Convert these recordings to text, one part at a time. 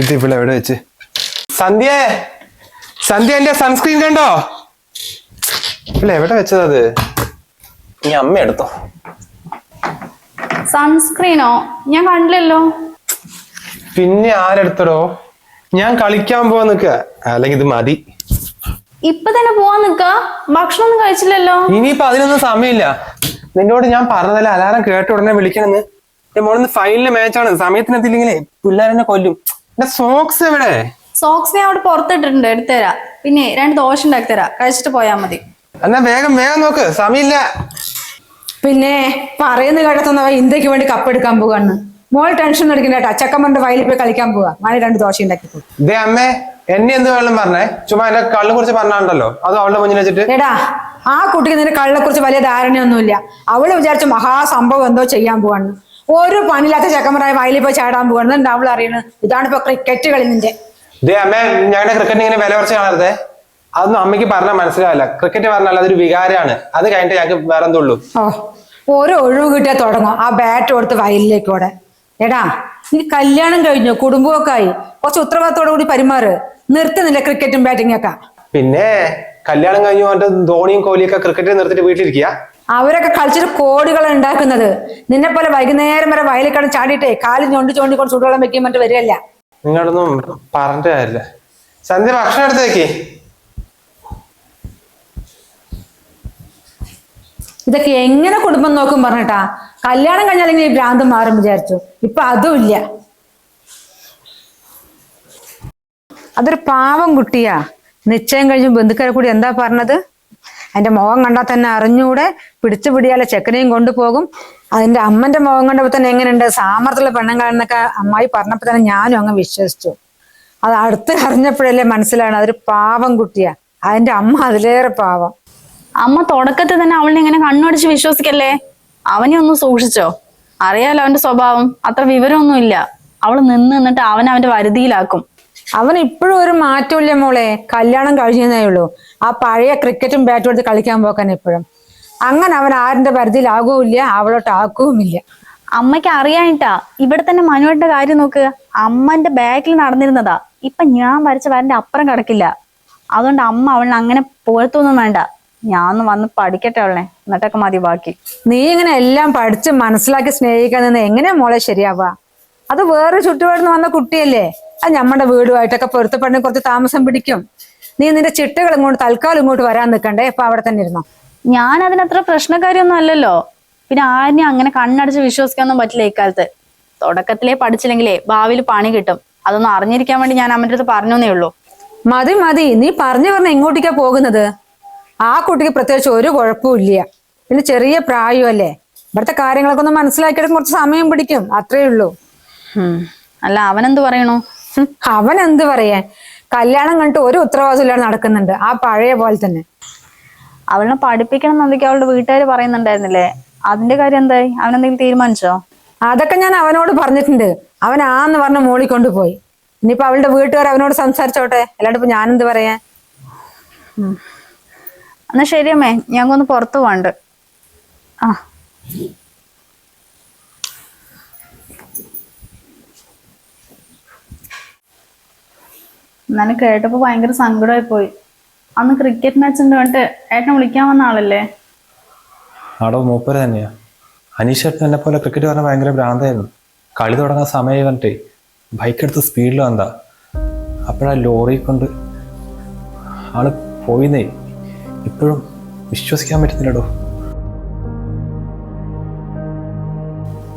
ഇത് ഇവിടെ എവിടെ വെച്ച്? സന്ധ്യ! സന്ധ്യ എന്റെ സൺസ്ക്രീൻ കണ്ടോ? ഇല്ല എവിടെ വെച്ചത് അത്? നീ അമ്മ എടുത്തോ. സൺസ്ക്രീനോ ഞാൻ കണ്ടില്ലല്ലോ. പിന്നെ ആരെടുത്തടോ? ഞാൻ കളിക്കാൻ പോവാൻ നിക്ക അല്ലെങ്കിൽ ഇത് മതി. ഇപ്പൊ തന്നെ പോവാൻ നിക്ക ഭക്ഷണം ഒന്നും കഴിച്ചില്ലല്ലോ. ഇനിയിപ്പോ അതിനൊന്നും സമയമില്ല. നിന്നോട് ഞാൻ പറഞ്ഞതല്ല അലാറം കേട്ട ഉടനെ വിളിക്കണമെന്ന്. മോളിന്ന് ഫൈനലിലെ മാച്ചാണ് സമയത്തിനെത്തില്ലെങ്കിലേ പിള്ളേരെന്നെ കൊല്ലും. സോക്സ് എവിടെ? സോക്സ് ഞാൻ അവിടെ പുറത്തിട്ടിട്ടുണ്ട് എടുത്തുതരാ. പിന്നെ രണ്ട് ദോശ ഉണ്ടാക്കി തരാം. കഴിച്ചിട്ട് പോയാ മതി. എന്നാ വേഗം വേഗം നോക്ക്. സമയമില്ല. പിന്നെ പറയുന്ന കേട്ടത്തുന്നവ ഇന്ത്യയ്ക്ക് വേണ്ടി കപ്പെടുക്കാൻ പോകാന്ന് മോൾ ടെൻഷൻ എടുക്കണ്ട കേട്ടോ. അച്ചക്കമ്മന്റെ വയലിൽ പോയി കളിക്കാൻ പോവാ. മഴ രണ്ട് ദോശ ഉണ്ടാക്കി പോകും ഇതേ അമ്മേ എന്നെ എന്ത് വേണം പറഞ്ഞേ. ചുമ്മാ എന്റെ കള്ളിനെ കുറിച്ച് പറഞ്ഞാണ്ടല്ലോ. അത് അവളുടെ മുന്നിൽ വെച്ചിട്ട്? എടാ ആ കുട്ടിക്ക് നിന്റെ കള്ളിനെ കുറിച്ച് വലിയ ധാരണയൊന്നുമില്ല. അവൾ വിചാരിച്ച മഹാസംഭവം എന്തോ ചെയ്യാൻ പോവാണ്. ഒരു പണിയില്ലാത്ത ചെക്കന്മാരായ വയലിൽ പോയി ചാടാൻ പോകണം അവൾ അറിയണത്? ഇതാണ് ഇപ്പൊ ക്രിക്കറ്റ് കളി നിന്റെ ഇതേ അമ്മേ ഞങ്ങളുടെ ക്രിക്കറ്റ് ഇങ്ങനെ വില കുറച്ച് കാണരുതേ. അതൊന്നും അമ്മയ്ക്ക് പറഞ്ഞാൽ മനസ്സിലാവില്ല. ക്രിക്കറ്റ് പറഞ്ഞാൽ അതൊരു വികാരമാണ് അത് കഴിഞ്ഞിട്ട് ഞങ്ങൾക്ക് വേറെ എന്തുള്ളൂ ഓ ഓരോ ഒഴിവ് കിട്ടിയാൽ തുടങ്ങും. ആ ബാറ്റ് കൊടുത്ത് വയലിലേക്ക് ഓടെ. എടാ നീ കല്യാണം കഴിഞ്ഞു? കുടുംബമൊക്കെ ആയി. കുറച്ച് ഉത്തരവാദിത്തോടു കൂടി പെരുമാറ്. നിർത്തുന്നില്ല ക്രിക്കറ്റും ബാറ്റിംഗ് ഒക്കെ. പിന്നെ കല്യാണം കഴിഞ്ഞു പറഞ്ഞിട്ട് ധോണിയും കോഹ്ലിയൊക്കെ ക്രിക്കറ്റ് നിർത്തിട്ട് വീട്ടിലിരിക്കുക അവരൊക്കെ കളിച്ചിട്ട് കോടികൾ ഉണ്ടാക്കുന്നത്. നിന്നെ പോലെ വൈകുന്നേരം വരെ വയലിൽ കടന്ന് ചാടിയിട്ടേ കാലിൽ ഞൊണ്ടി ചോണ്ടി കൊണ്ട് ചൂടുവെള്ളം വെക്കാൻ മറ്റു വരികയല്ല. നിങ്ങളൊന്നും പറഞ്ഞിട്ട് കാര്യമില്ല. സന്ധ്യ ഭക്ഷണം എടുത്തേക്ക് ഇതൊക്കെ എങ്ങനെ കുടുംബം നോക്കും പറഞ്ഞിട്ടാ? കല്യാണം കഴിഞ്ഞാൽ ഇങ്ങനെ ഈ ഭ്രാന്ത് മാറും വിചാരിച്ചു. ഇപ്പൊ അതുമില്ല ഇല്ല. അതൊരു പാവം കുട്ടിയാ. നിശ്ചയം കഴിഞ്ഞ് ബന്ധുക്കാരെ കൂടി എന്താ പറഞ്ഞത്? അതിന്റെ മുഖം കണ്ടാൽ തന്നെ അറിഞ്ഞൂടെ പിടിച്ചു പിടിയാലെ ചെക്കനെയും കൊണ്ടുപോകും. അതിന്റെ അമ്മന്റെ മുഖം കണ്ടപ്പോ തന്നെ എങ്ങനെയുണ്ട്? സാമർത്ഥ്യമുള്ള പെണ്ണുങ്ങളെന്നൊക്കെ അമ്മായി പറഞ്ഞപ്പോ തന്നെ ഞാനും അങ്ങ് വിശ്വസിച്ചു. അത് അടുത്ത് അറിഞ്ഞപ്പോഴല്ലേ മനസ്സിലാണ് അതൊരു പാവം കുട്ടിയാ. അതിന്റെ അമ്മ അതിലേറെ പാവം. അമ്മ തുടക്കത്തിൽ തന്നെ അവളിനെ ഇങ്ങനെ കണ്ണുടിച്ച് വിശ്വസിക്കല്ലേ? അവനെ ഒന്ന് സൂക്ഷിച്ചോ. അറിയാലോ അവന്റെ സ്വഭാവം. അത്ര വിവരമൊന്നുമില്ല. അവൾ നിന്ന് നിന്നിട്ട് അവൻ അവന്റെ വരുതിയിലാക്കും. അവൻ ഇപ്പോഴും ഒരു മാറ്റമില്ല മോളെ. കല്യാണം കഴിഞ്ഞതേ ഉള്ളൂ. ആ പഴയ ക്രിക്കറ്റും ബാറ്റും എടുത്ത് കളിക്കാൻ പോക്കാൻ എപ്പോഴും അങ്ങനെ അവൻ ആരിന്റെ പരിധിയിലാകുമില്ല അവളോട്ട് അമ്മയ്ക്ക് അറിയാനിട്ടാ. ഇവിടെ തന്നെ മനുവേട്ടന്റെ കാര്യം നോക്ക്. അമ്മന്റെ ബാക്കിൽ നടന്നിരുന്നതാ. ഇപ്പൊ ഞാൻ വരച്ച വരന്റെ അപ്പുറം കിടക്കില്ല. അതുകൊണ്ട് അമ്മ അവളിനെ അങ്ങനെ പുകഴ്ത്തൊന്നും വേണ്ട. ഞാൻ വന്ന് പഠിക്കട്ടെ അവളെ. എന്നിട്ടൊക്കെ മതി ബാക്കി. നീ ഇങ്ങനെ എല്ലാം പഠിച്ച് മനസ്സിലാക്കി സ്നേഹിക്കാൻ നിന്ന് എങ്ങനെയാ മോളെ ശരിയാവുക? അത് വേറെ ചുറ്റുപാടുന്ന് വന്ന കുട്ടിയല്ലേ? അത് നമ്മുടെ വീടുമായിട്ടൊക്കെ പൊരുത്തപ്പെടണ. കുറച്ച് താമസം പിടിക്കും. നീ നിന്റെ ചിട്ടകൾ ഇങ്ങോട്ട് തൽക്കാലം ഇങ്ങോട്ട് വരാൻ നിൽക്കണ്ടേ? ഇപ്പൊ അവിടെ തന്നെ ഇരുന്നോ. ഞാൻ അതിനത്ര പ്രശ്നക്കാരിയൊന്നും അല്ലല്ലോ. പിന്നെ ആരെയും അങ്ങനെ കണ്ണടച്ച് വിശ്വസിക്കാനൊന്നും പറ്റില്ല ഇക്കാലത്ത് തുടക്കത്തിലേ പഠിച്ചില്ലെങ്കിലേ ഭാവിയിൽ പണി കിട്ടും. അതൊന്നും അറിഞ്ഞിരിക്കാൻ വേണ്ടി ഞാൻ അമ്മന്റെ അടുത്ത് പറഞ്ഞേ ഉള്ളൂ. മതി മതി. നീ പറഞ്ഞു പറഞ്ഞ എങ്ങോട്ടേക്കാ പോകുന്നത്? ആ കുട്ടിക്ക് പ്രത്യേകിച്ച് ഒരു കുഴപ്പവും ഇല്ല. പിന്നെ ചെറിയ പ്രായമല്ലേ ഇവിടുത്തെ കാര്യങ്ങളൊക്കെ ഒന്ന് മനസ്സിലാക്കിയിട്ട് കുറച്ച് സമയം പിടിക്കും. അത്രേ ഉള്ളൂ. അല്ല അവനെന്ത് പറയണു? അവൻ എന്ത് പറയാൻ? കല്യാണം കണ്ടിട്ട് ഒരു ഉത്തരവാദിത്തം നടക്കുന്നുണ്ട്. ആ പഴയ പോലെ തന്നെ. അവളെ പഠിപ്പിക്കണം എന്നൊക്കെ അവളുടെ വീട്ടുകാർ പറയുന്നുണ്ടായിരുന്നില്ലേ? അതിന്റെ കാര്യം എന്തായി? അവനെന്തെങ്കിലും തീരുമാനിച്ചോ? അതൊക്കെ ഞാൻ അവനോട് പറഞ്ഞിട്ടുണ്ട്. അവൻ ആന്ന് പറഞ്ഞ മോളി കൊണ്ടുപോയി. ഇനിയിപ്പോ അവളുടെ വീട്ടുകാർ അവനോട് സംസാരിച്ചോട്ടെ? അല്ലാണ്ട് ഇപ്പൊ ഞാനെന്ത് പറയാ എന്നാ ശരിയമ്മേ ഞങ്ങൾക്കൊന്ന് പുറത്തു പോണ്ട് ആ. എന്നാലും കേട്ടപ്പോ ഭയങ്കര സങ്കടമായി പോയി. അന്ന് ക്രിക്കറ്റ് മാച്ച് ഉണ്ട് പറഞ്ഞിട്ട് ഏട്ടനെ വിളിക്കാൻ വന്ന ആളല്ലേ? അവിടെ മൂപ്പര് തന്നെയാ. അനീഷേട്ടൻ എന്നെ പോലെ ക്രിക്കറ്റ് പറഞ്ഞാൽ ഭയങ്കര ഭ്രാന്തായിരുന്നു. കളി തുടങ്ങാൻ സമയം പറഞ്ഞിട്ടേ ബൈക്ക് എടുത്ത് സ്പീഡിൽ വന്നാ അപ്പോഴാ ലോറി കൊണ്ട് ആൾ പോയിന്നേ. ഇപ്പോഴും വിശ്വസിക്കാൻ പറ്റുന്നില്ലടോ.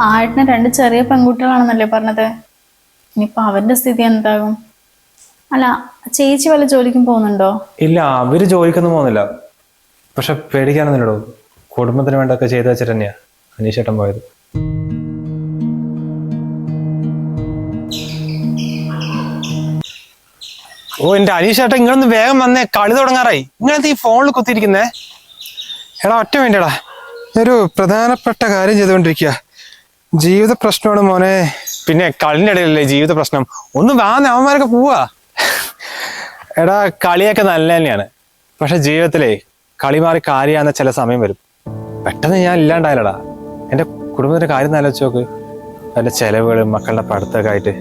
ആ ഏട്ടന് രണ്ട് ചെറിയ പെൺകുട്ടികളാണെന്നല്ലേ പറഞ്ഞത്? ഇനിയിപ്പോ അവന്റെ സ്ഥിതി എന്താകും? അല്ല ചേച്ചി വല്ല ജോലിക്കും പോകുന്നുണ്ടോ? ഇല്ല അവർ ജോലിക്കൊന്നും പോകുന്നില്ല. പക്ഷെ പേടിക്കാനൊന്നുമില്ലടോ കുടുംബത്തിന് വേണ്ടൊക്കെ ചെയ്തു വെച്ചിട്ട് തന്നെയാ. അനീഷേട്ടൻ പോയത്. ഓ എന്റെ അനീഷേട്ടൻ ഇങ്ങനൊന്ന് വേഗം വന്നേ. കളി തുടങ്ങാറായി. ഇങ്ങനത്തെ ഈ ഫോണിൽ കുത്തിയിരിക്കുന്നേ. എടാ ഒറ്റ വേണ്ടടാ ഒരു പ്രധാനപ്പെട്ട കാര്യം ചെയ്തുകൊണ്ടിരിക്കുക ജീവിത പ്രശ്നമാണ് മോനെ. പിന്നെ കളിന്റെ ഇടയിലല്ലേ ജീവിത പ്രശ്നം? ഒന്ന് വാന്ന് അവന്മാരൊക്കെ പോവാ. എടാ കളിയൊക്കെ നല്ല തന്നെയാണ്. പക്ഷെ ജീവിതത്തിലേ കളി മാറി കാര്യമാകുന്ന ചില സമയം വരും. പെട്ടെന്ന് ഞാൻ ഇല്ലാണ്ടായാലടാ എന്റെ കുടുംബത്തിന്റെ കാര്യം ആലോചിച്ച് നോക്ക്. എന്റെ ചിലവുകൾ മക്കളുടെ പഠിത്തമൊക്കെ ആയിട്ട്.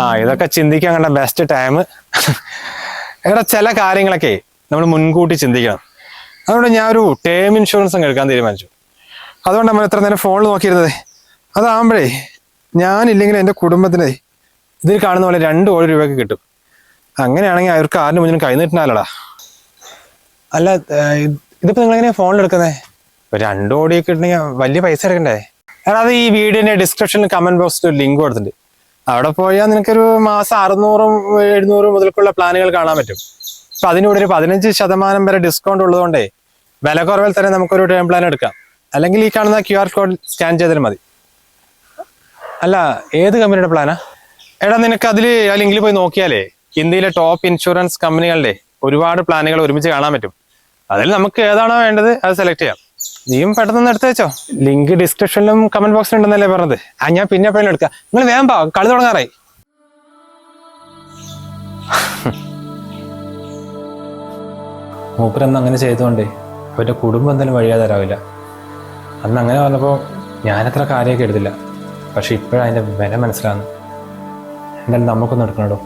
ആ ഇതൊക്കെ ചിന്തിക്കാൻ കണ്ട ബെസ്റ്റ് ടൈം എടാ ചില കാര്യങ്ങളൊക്കെ നമ്മൾ മുൻകൂട്ടി ചിന്തിക്കണം. അതുകൊണ്ട് ഞാൻ ഒരു ടേം ഇൻഷുറൻസ് അങ്ങ് എടുക്കാൻ തീരുമാനിച്ചു. അതുകൊണ്ട് നമ്മൾ എത്ര നേരം ഫോണിൽ നോക്കിയിരുന്നത്? അതാകുമ്പോഴേ ഞാനില്ലെങ്കിൽ എന്റെ കുടുംബത്തിന് ഇതിൽ കാണുന്ന പോലെ രണ്ട് കോടി രൂപയൊക്കെ കിട്ടും. അങ്ങനെയാണെങ്കിൽ അവർക്ക് ആരുടെ മുന്നിലും കൈ അല്ല ഇതിപ്പോ നിങ്ങൾ എങ്ങനെയാ ഫോണിൽ എടുക്കുന്നേ? രണ്ടു കോടി കോടിയൊക്കെ ഇട്ടുണ്ടെങ്കിൽ വലിയ പൈസ എടുക്കണ്ടേ? എടാ അത് ഈ വീഡിയോന്റെ ഡിസ്ക്രിപ്ഷനിൽ കമന്റ് ബോക്സിൽ ഒരു ലിങ്ക് കൊടുത്തിട്ടുണ്ട്. അവിടെ പോയാൽ നിനക്കൊരു മാസം അറുന്നൂറും എഴുന്നൂറും മുതൽക്കുള്ള പ്ലാനുകൾ കാണാൻ പറ്റും. അപ്പൊ അതിനൂടെ ഒരു പതിനഞ്ച് ശതമാനം വരെ ഡിസ്കൗണ്ട് ഉള്ളതുകൊണ്ടേ വില കുറവിൽ തന്നെ നമുക്കൊരു ടേം പ്ലാൻ എടുക്കാം. അല്ലെങ്കിൽ ഈ കാണുന്ന ക്യു ആർ കോഡ് സ്കാൻ ചെയ്താൽ മതി. അല്ല ഏത് കമ്പനിയുടെ പ്ലാനാ എടാ നിനക്ക് അതിൽ ആ ലിങ്കിൽ പോയി നോക്കിയാലേ. ഇന്ത്യയിലെ ടോപ്പ് ഇൻഷുറൻസ് കമ്പനികളുടെ ഒരുപാട് പ്ലാനുകൾ ഒരുമിച്ച് കാണാൻ പറ്റും. അതിൽ നമുക്ക് ഏതാണോ വേണ്ടത് അത് സെലക്ട് ചെയ്യാം. നീയും പെട്ടെന്ന് എടുത്തു വെച്ചോ. ലിങ്ക് ഡിസ്ക്രിപ്ഷനിലും കമന്റ് ബോക്സിലും ഉണ്ടെന്നല്ലേ പറഞ്ഞത്. ആ ഞാൻ പിന്നെ എപ്പോഴും എടുക്കാം. നിങ്ങൾ വേഗം പാ കളി തുടങ്ങാറായി. മൂപ്പരന്ന് അങ്ങനെ ചെയ്തുകൊണ്ടേ അവരുടെ കുടുംബം എന്തായാലും വഴിയാ തരാവില്ല. അന്ന് അങ്ങനെ വന്നപ്പോൾ ഞാനത്ര കാര്യമൊക്കെ എടുത്തില്ല. പക്ഷെ ഇപ്പോഴാണ് അതിന്റെ വില മനസ്സിലാകുന്നു എന്തായാലും നമുക്കൊന്നും എടുക്കണോ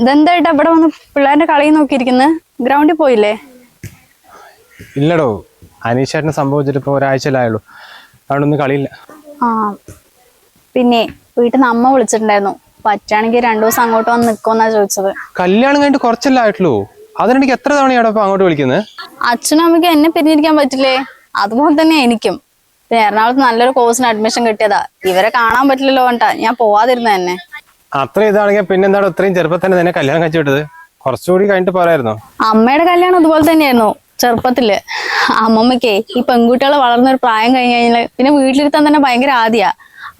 ഇതെന്തായിട്ട് ഇവിടെ വന്ന് പിള്ളേരുടെ കളി നോക്കിയിരിക്കുന്നത് ഗ്രൗണ്ടിൽ പോയില്ലേ? ഇല്ലടോ. അനീഷേട്ടന് സംഭവിച്ചിട്ട് ഇപ്പോൾ ഒരാഴ്ചയിലായുള്ളൂ അതുകൊണ്ടൊന്നും കളിയില്ല. ആ. പിന്നെ വീട്ടിൽ നിന്ന് അമ്മ വിളിച്ചിട്ടുണ്ടായിരുന്നു. പറ്റുകയാണെങ്കിൽ രണ്ടു ദിവസം അങ്ങോട്ട് വന്ന് നിൽക്കുമെന്നാ ചോദിച്ചത്. കല്യാണം കഴിഞ്ഞിട്ട് കുറച്ചല്ലേ ആയിട്ടുള്ളൂ. അതിനെനിക്ക് എത്ര തവണയാണ് അങ്ങോട്ട് വിളിക്കുന്നത് അച്ഛനും അമ്മയ്ക്ക് എന്നെ പിരിഞ്ഞിരിക്കാൻ പറ്റില്ലേ? അതുപോലെ തന്നെ എനിക്കും. പിന്നെ എറണാകുളത്ത് നല്ലൊരു കോഴ്സിന് അഡ്മിഷൻ കിട്ടിയതാ. ഇവരെ കാണാൻ പറ്റില്ലല്ലോ കൊണ്ടാ ഞാൻ പോവാതിരുന്ന തന്നെ അത്ര ഇതാണെങ്കിൽ പിന്നെ എന്താണ് ഇത്രയും ചെറുപ്പത്തിൽ തന്നെ നിന്നെ കല്യാണം കഴിച്ചു വിട്ടത്? കുറച്ചുകൂടി കഴിഞ്ഞിട്ട് പോരായിരുന്നോ? അമ്മയുടെ കല്യാണം അതുപോലെ തന്നെയായിരുന്നു ചെറുപ്പത്തിൽ. അമ്മമ്മക്കേ ഈ പെൺകുട്ടികൾ വളർന്ന ഒരു പ്രായം കഴിഞ്ഞു കഴിഞ്ഞാൽ പിന്നെ വീട്ടിലിരുത്താൻ തന്നെ ഭയങ്കര ആദ്യാ.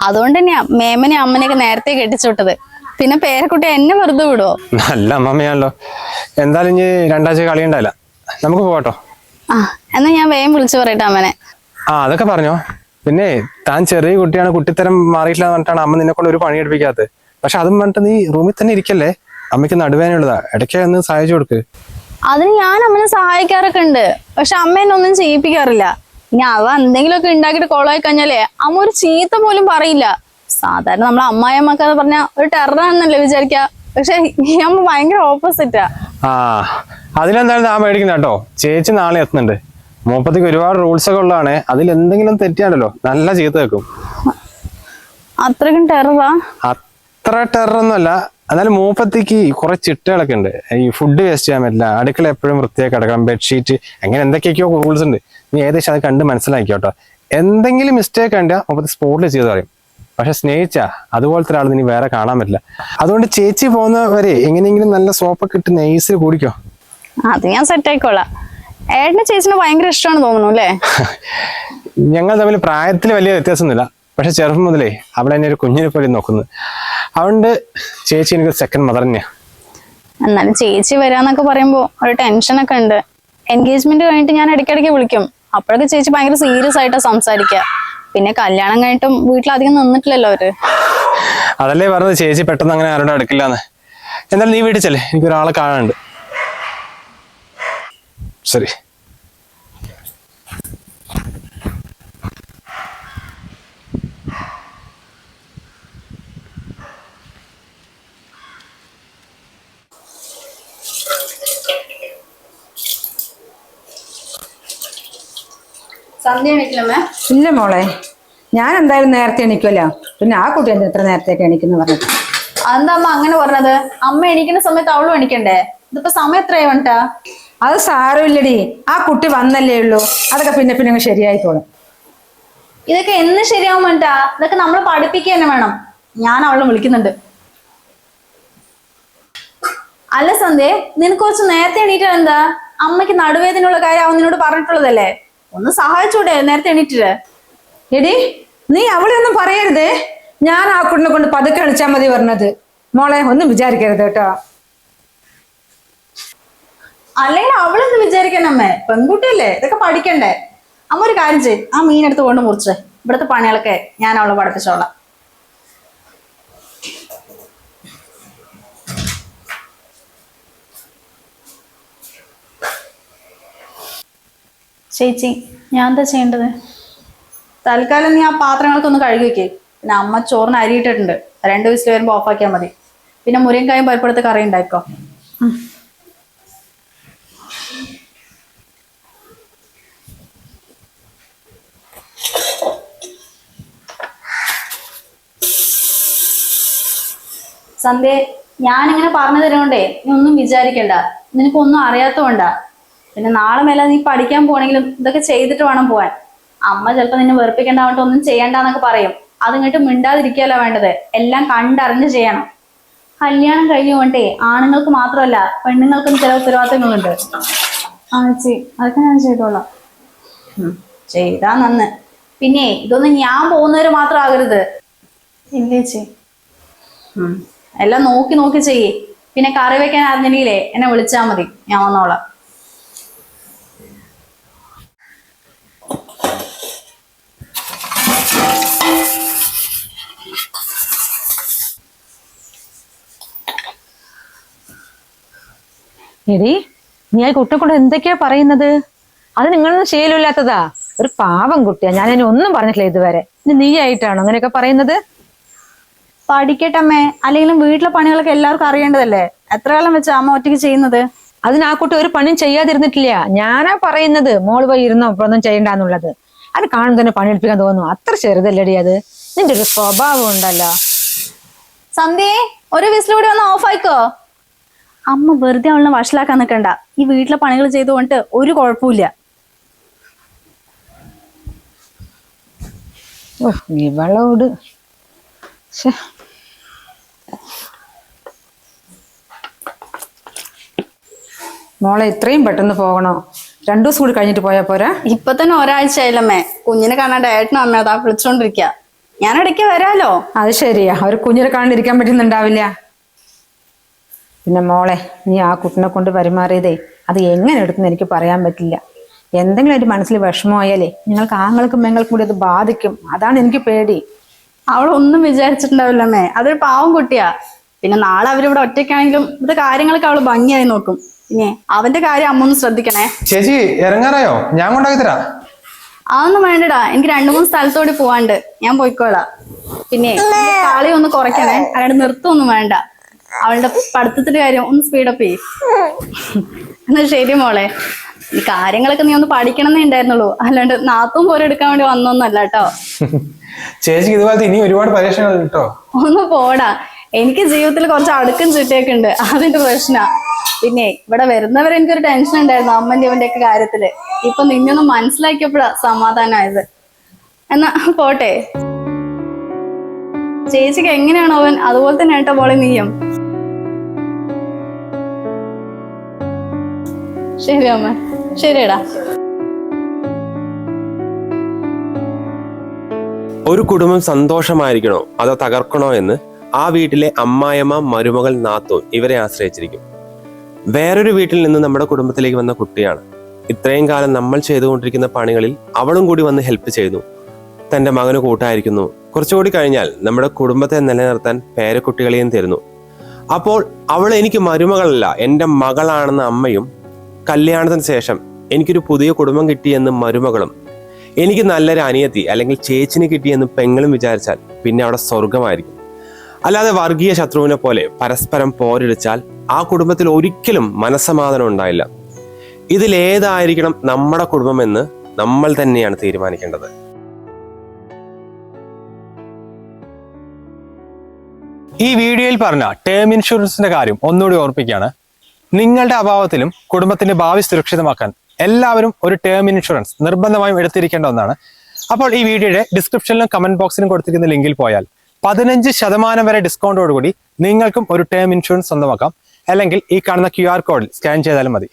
അതുകൊണ്ട് തന്നെയാ മേമനെ അമ്മനെയൊക്കെ നേരത്തെ കെട്ടിച്ചു വിട്ടത്. പിന്നെ പേരക്കുട്ടി എന്നെ വെറുതെ വിടുവോ? നല്ല അമ്മമ്മയാണല്ലോ. എന്തായാലും ഇനി രണ്ടാഴ്ച കളി ഉണ്ടായില്ല നമുക്ക് പോകട്ടോ ആ എന്നാ ഞാൻ വേഗം വിളിച്ചു പറയട്ടെ അമ്മനെ. ആ അതൊക്കെ പറഞ്ഞോ. പിന്നെ താൻ ചെറിയ കുട്ടിയാണ് കുട്ടിത്തരം മാറിയിട്ടില്ല എന്ന് പറഞ്ഞിട്ടാണ് അമ്മ നിന്നെ കൊണ്ട് ഒരു പണി എടുപ്പിക്കാത്തത്. പക്ഷെ അതും പറഞ്ഞിട്ട് നീ റൂമിൽ തന്നെ ഇരിക്കല്ലേ? അമ്മയ്ക്ക് നടുവേനുള്ളതാ ഇടയ്ക്ക് ഒന്ന് സഹായിച്ചു കൊടുക്ക്. അതിന് ഞാൻ അമ്മനെ സഹായിക്കാറൊക്കെ ഉണ്ട്. പക്ഷെ അമ്മ എന്നെ ഒന്നും ചെയ്യിപ്പിക്കാറില്ല. ഇനി അവ എന്തെങ്കിലുമൊക്കെ ഉണ്ടാക്കിയിട്ട് കോളായി കഴിഞ്ഞാലേ അമ്മ ഒരു ചീത്ത പോലും പറയില്ല. സാധാരണ നമ്മളെ അമ്മായിമ്മക്ക പറഞ്ഞാൽ ഒരു ടെററാണെന്നല്ലേ വിചാരിക്ക. പക്ഷെ ഈ അമ്മ ഭയങ്കര ഓപ്പോസിറ്റാ ആ. അതിലെന്തായാലും താൻ മേടിക്കുന്ന കേട്ടോ. ചേച്ചി നാളെ എത്തുന്നുണ്ട്. മൂപ്പത്തിക്ക് ഒരുപാട് റൂൾസ് ഒക്കെ ഉള്ളതാണ്. അതിൽ എന്തെങ്കിലും തെറ്റിയാണല്ലോ നല്ല ചീത്ത വെക്കും അത്രയ്ക്കും ടെററാ അത്ര ടെററൊന്നുമല്ല എന്നാലും മൂപ്പത്തിക്ക് കുറെ ചിട്ടകളൊക്കെ ഉണ്ട്. ഈ ഫുഡ് വേസ്റ്റ് ചെയ്യാൻ പറ്റില്ല. അടുക്കള എപ്പോഴും വൃത്തിയായി കിടക്കണം. ബെഡ്ഷീറ്റ് അങ്ങനെ എന്തൊക്കെയൊക്കെയോ റൂൾസ് ഉണ്ട്. നീ ഏകദേശം അത് കണ്ട് മനസ്സിലാക്കി കേട്ടോ. എന്തെങ്കിലും മിസ്റ്റേക്ക് ഉണ്ട് മൂപ്പത്തി സ്പോട്ടിൽ ചെയ്ത് പറയും പക്ഷെ സ്നേഹിച്ച. അതുപോലത്തെ ഒരാൾ നീ വേറെ കാണാൻ പറ്റില്ല. അതുകൊണ്ട് ചേച്ചി പോകുന്നവരെ എങ്ങനെയെങ്കിലും നല്ല സോപ്പൊക്കെ ഇട്ട് നെയ്സ് കൂടിക്കോ? അത് ഞാൻ സെറ്റ് ആയിക്കോളാം. ഏട്ടന് ചേച്ചിനെ ഭയങ്കര ഇഷ്ടമാണ് തോന്നുന്നു അല്ലേ? ഞങ്ങൾ തമ്മിൽ പ്രായത്തിൽ വലിയ വ്യത്യാസമൊന്നുമില്ല. പക്ഷെ ചെറുപ്പം മുതലേ അവളെന്നെ ഒരു കുഞ്ഞിനെ പോലെ നോക്കുന്നത് അതുകൊണ്ട് ചേച്ചി എനിക്ക് സെക്കൻഡ് മദർ തന്നെയാ. എന്നാലും ചേച്ചി വരാന്നൊക്കെ പറയുമ്പോ ഒരു ടെൻഷൻ ഒക്കെ ഉണ്ട്. എൻഗേജ്മെന്റ് കഴിഞ്ഞിട്ട് ഞാൻ ഇടയ്ക്കിടയ്ക്ക് വിളിക്കും. അപ്പോഴൊക്കെ ചേച്ചി ഭയങ്കര സീരിയസ് ആയിട്ടാ സംസാരിക്കുക പിന്നെ കല്യാണം കഴിഞ്ഞിട്ടും വീട്ടിലധികം നിന്നിട്ടില്ലല്ലോ അവർ. അതല്ലേ പറഞ്ഞത്? ചേച്ചി പെട്ടെന്ന് അങ്ങനെ ആരോടും അടുക്കില്ലാന്ന്. എന്നാലും നീ വീട്ടിൽ ചെല്ലേ. എനിക്ക് ഒരാളെ കാണാനുണ്ട്. ശരി. ഇല്ല മോളെ. ഞാൻ എന്തായാലും നേരത്തെ എണീക്കുമല്ലോ പിന്നെ ആ കുട്ടി എന്താ ഇത്ര നേരത്തേക്ക് എണീക്കുന്നു പറഞ്ഞത് അതെന്താ അമ്മ അങ്ങനെ പറഞ്ഞത്? അമ്മ എണീക്കുന്ന സമയത്ത് അവളും എണീക്കണ്ടേ? ഇതിപ്പോ സമയം എത്രയാ വേണ്ടാ അത് സാരമില്ലടി. ആ കുട്ടി വന്നല്ലേ ഉള്ളൂ. അതൊക്കെ പിന്നെ പിന്നെ ശരിയായിക്കോളും. ഇതൊക്കെ എന്ന് ശരിയാവും വേണ്ടാ ഇതൊക്കെ നമ്മൾ പഠിപ്പിക്കുക തന്നെ വേണം. ഞാൻ അവളെ വിളിക്കുന്നുണ്ട്. അല്ല സന്ധ്യ നിനക്ക് കുറച്ച് നേരത്തെ എണീറ്റാ എന്താ? അമ്മയ്ക്ക് നടുവേദനയുള്ള കാര്യം അവൻ നിന്നോട് പറഞ്ഞിട്ടുള്ളതല്ലേ? ഒന്ന് സഹായിച്ചൂടെ? നേരത്തെ എണീറ്റിട്ട് എടി നീ അവളെ ഒന്നും പറയരുതേ. ഞാൻ ആ കുട്ടിനെ കൊണ്ട് പതുക്കെ കളിച്ചാൽ മതി പറഞ്ഞത്. മോളെ ഒന്നും വിചാരിക്കരുത് കേട്ടോ. അല്ലെങ്കിൽ അവളൊന്നും വിചാരിക്കണം അമ്മേ. പെൺകുട്ടിയല്ലേ ഇതൊക്കെ പഠിക്കണ്ടേ. അമ്മ ഒരു കാര്യം ചെയ്യും. ആ മീനെടുത്ത് കൊണ്ട് മുറിച്ചേ. ഇവിടുത്തെ പണികളൊക്കെ ഞാൻ അവളെ പഠിപ്പിച്ചോളാം. ചേച്ചി ഞാൻ എന്താ ചെയ്യേണ്ടത്? തൽക്കാലം നീ ആ പാത്രങ്ങളൊക്കെ ഒന്ന് കഴുകി വെക്കേ. പിന്നെ അമ്മ ചോറിന് അരിയിട്ടിട്ടുണ്ട് രണ്ട് വിസിൽ വരുമ്പോൾ ഓഫാക്കിയാൽ മതി. പിന്നെ മുരിങ്ങക്കായും പരിപ്പെടുത്ത് കറി ഉണ്ടാക്കോ സന്ധ്യ ഞാനിങ്ങനെ പറഞ്ഞു തരുകൊണ്ടേ നീ ഒന്നും വിചാരിക്കണ്ട. നിനക്കൊന്നും അറിയാത്തോണ്ടാ പിന്നെ നാളെ മേലെ നീ പഠിക്കാൻ പോകണമെങ്കിലും ഇതൊക്കെ ചെയ്തിട്ട് വേണം പോവാൻ. അമ്മ ചിലപ്പോൾ നിന്നെ വെറുപ്പിക്കേണ്ടാവട്ടെ ഒന്നും ചെയ്യണ്ടെന്നൊക്കെ പറയും. അതിങ്ങോട്ട് മിണ്ടാതിരിക്കുകയല്ല വേണ്ടത്. എല്ലാം കണ്ടറിഞ്ഞ് ചെയ്യണം. കല്യാണം കഴിഞ്ഞു കൊണ്ടേ ആണുങ്ങൾക്ക് മാത്രമല്ല പെണ്ണുങ്ങൾക്കും ചില ഉത്തരവാദിത്തങ്ങളുണ്ട്. ആച്ചി അതൊക്കെ ഞാൻ ചെയ്തോളാം. ചെയ്താ നന്ന്. പിന്നെ ഇതൊന്നും ഞാൻ പോകുന്നവര് മാത്രം ആകരുത്. ഇല്ലേ ചേ. എല്ലാം നോക്കി നോക്കി ചെയ്യേ. പിന്നെ കറി വെക്കാൻ അറിഞ്ഞില്ലേ എന്നെ വിളിച്ചാൽ മതി. ഞാൻ വന്നോളാം. എടി നീ ആ കുട്ടിയെ കൊണ്ട് എന്തൊക്കെയാ പറയുന്നത്? അത് നിങ്ങളൊന്നും ശീലമില്ലാത്തതാ. ഒരു പാവം കുട്ടിയാ. ഞാൻ അതിന് ഒന്നും പറഞ്ഞിട്ടില്ല ഇതുവരെ. ഇനി നീ ആയിട്ടാണോ അങ്ങനെയൊക്കെ പറയുന്നത്? പഠിക്കട്ടമ്മേ അല്ലെങ്കിലും വീട്ടിലെ പണികളൊക്കെ എല്ലാവർക്കും അറിയേണ്ടതല്ലേ? എത്ര കാലം വെച്ചാ അമ്മ ഒറ്റയ്ക്ക് ചെയ്യുന്നത്? അതിന് ആ കുട്ടി ഒരു പണിയും ചെയ്യാതിരുന്നിട്ടില്ല. ഞാനാ പറയുന്നത്. മോൾ പോയി ഇരുന്നോ ഇപ്പൊ ഒന്നും ചെയ്യണ്ടെന്നുള്ളത്. അത് കാണും തന്നെ പണിയെടുപ്പിക്കാൻ തോന്നുന്നു. അത്ര ചെറുതല്ലടി അത്? നിന്റെ ഒരു സ്വഭാവം ഉണ്ടല്ലോ. സന്ധ്യേ ഒരു വിസിലൂടെ ഒന്ന് ഓഫ് ആയിക്കോ? അമ്മ വെറുതെ അവളെ വഷളാക്കാൻ നിൽക്കണ്ട ഈ വീട്ടിലെ പണികൾ ചെയ്തുകൊണ്ട് ഒരു കുഴപ്പമില്ല ഇവളോട്. മോളെ ഇത്രയും പെട്ടെന്ന് പോകണോ? രണ്ടു ദിവസം കൂടി കഴിഞ്ഞിട്ട് പോയാ പോരാ? ഇപ്പൊ തന്നെ ഒരാഴ്ച ആയില്ലമ്മേ കുഞ്ഞിനെ കാണാണ്ട് ഏട്ടനും അമ്മ അതാ വിളിച്ചോണ്ടിരിക്ക. ഞാൻ ഇടയ്ക്ക് വരാലോ? അത് ശരിയാ. അവർ കുഞ്ഞിനെ കാണാണ്ടിരിക്കാൻ പറ്റുന്നുണ്ടാവില്ല. പിന്നെ മോളെ നീ ആ കുട്ടിനെ കൊണ്ട് പെരുമാറിയതേ അത് എങ്ങനെ എടുത്തെന്ന് എനിക്ക് പറയാൻ പറ്റില്ല. എന്തെങ്കിലും ഒരു മനസ്സിൽ വിഷമമായാലേ നിങ്ങൾക്ക് ആങ്ങൾക്കും മെങ്ങൾക്കും കൂടി അത് ബാധിക്കും. അതാണ് എനിക്ക് പേടി. അവളൊന്നും വിചാരിച്ചിട്ടുണ്ടാവില്ലമ്മേ. അതൊരു പാവം കുട്ടിയാ. പിന്നെ നാളെ അവരിവിടെ ഒറ്റയ്ക്കാണെങ്കിലും ഇത് കാര്യങ്ങളൊക്കെ അവൾ ഭംഗിയായി നോക്കും. ഇനി അവന്റെ കാര്യം അമ്മ ഒന്ന് ശ്രദ്ധിക്കണേ. ചേച്ചി ഇറങ്ങാറായോ? ഞാൻ കൊണ്ടാക്കി തരാ അതൊന്നും വേണ്ടടാ. എനിക്ക് രണ്ടു മൂന്ന് സ്ഥലത്തോടി പോവാണ്ട് ഞാൻ പോയിക്കോളാം. പിന്നെ കളി ഒന്ന് കുറയ്ക്കണേ. അയാളുടെ നൃത്തമൊന്നും വേണ്ട. അവളുടെ പഠിത്തത്തിന്റെ കാര്യം ഒന്ന് സ്പീഡപ്പ് ചെയ്യും. എന്നാ ശരി മോളെ. ഈ കാര്യങ്ങളൊക്കെ നീ ഒന്ന് പഠിക്കണമെന്നേ ഉണ്ടായിരുന്നുള്ളൂ. അല്ലാണ്ട് നാത്തും പോരെ എടുക്കാൻ വേണ്ടി വന്നൊന്നല്ല കേട്ടോ. ചേച്ചിക്ക് ഇതുപോലത്തെ ഇനി ഒരുപാട് പരീക്ഷകൾ കേട്ടോ? ഒന്ന് പോടാ. എനിക്ക് ജീവിതത്തിൽ കുറച്ച് അടുക്കും ചുറ്റിയൊക്കെ ഉണ്ട്. അതിന്റെ പ്രശ്ന. പിന്നെ ഇവിടെ വരുന്നവരെ എനിക്കൊരു ടെൻഷൻ ഉണ്ടായിരുന്നു അമ്മന്റെ അവന്റെ ഒക്കെ കാര്യത്തിൽ. ഇപ്പൊ നിന്നൊന്ന് മനസ്സിലാക്കിയപ്പോഴാ സമാധാനമായത് എന്നാ പോട്ടെ. ചേച്ചിക്ക് എങ്ങനെയാണോ അവൻ അതുപോലെ തന്നെ ഏട്ട പോലെ നീയും? ശരി അമ്മ. ശരിയടാ. ഒരു കുടുംബം സന്തോഷമായിരിക്കണോ? അതോ തകർക്കണോ എന്ന് ആ വീട്ടിലെ അമ്മായമ്മ മരുമകൾ നാത്തോ ഇവരെ ആശ്രയിച്ചിരിക്കും. വേറൊരു വീട്ടിൽ നിന്ന് നമ്മുടെ കുടുംബത്തിലേക്ക് വന്ന കുട്ടിയാണ്. ഇത്രയും കാലം നമ്മൾ ചെയ്തുകൊണ്ടിരിക്കുന്ന പണികളിൽ അവളും കൂടി വന്ന് ഹെൽപ്പ് ചെയ്യുന്നു തന്റെ മകന് കൂട്ടായിരിക്കുന്നു. കുറച്ചുകൂടി കഴിഞ്ഞാൽ നമ്മുടെ കുടുംബത്തെ നിലനിർത്താൻ പേരക്കുട്ടികളെയും തരുന്നു. അപ്പോൾ അവൾ എനിക്ക് മരുമകളല്ല എന്റെ മകളാണെന്ന അമ്മയും കല്യാണത്തിന് ശേഷം എനിക്കൊരു പുതിയ കുടുംബം കിട്ടിയെന്ന് മരുമകളും എനിക്ക് നല്ലൊരു അനിയത്തി അല്ലെങ്കിൽ ചേച്ചിന് കിട്ടിയെന്ന് പെങ്ങളും വിചാരിച്ചാൽ പിന്നെ അവിടെ സ്വർഗമായിരിക്കും അല്ലാതെ വർഗീയ ശത്രുവിനെ പോലെ പരസ്പരം പോരടിച്ചാൽ ആ കുടുംബത്തിൽ ഒരിക്കലും മനസ്സമാധാനം ഉണ്ടായില്ല. ഇതിലേതായിരിക്കണം നമ്മുടെ കുടുംബമെന്ന് നമ്മൾ തന്നെയാണ് തീരുമാനിക്കേണ്ടത്. ഈ വീഡിയോയിൽ പറഞ്ഞ ടേം ഇൻഷുറൻസിന്റെ കാര്യം ഒന്നുകൂടി ഓർപ്പിക്കുകയാണ്. നിങ്ങളുടെ അഭാവത്തിലും കുടുംബത്തിന്റെ ഭാവി സുരക്ഷിതമാക്കാൻ എല്ലാവരും ഒരു ടേം ഇൻഷുറൻസ് നിർബന്ധമായും എടുത്തിരിക്കേണ്ട ഒന്നാണ്. അപ്പോൾ ഈ വീഡിയോയുടെ ഡിസ്ക്രിപ്ഷനിലും കമന്റ് ബോക്സിലും കൊടുത്തിരിക്കുന്ന ലിങ്കിൽ പോയാൽ പതിനഞ്ച് ശതമാനം വരെ ഡിസ്കൗണ്ടോടുകൂടി നിങ്ങൾക്കും ഒരു ടേം ഇൻഷുറൻസ് സ്വന്തമാക്കാം. അല്ലെങ്കിൽ ഈ കാണുന്ന ക്യു ആർ കോഡിൽ സ്കാൻ ചെയ്താലും മതി.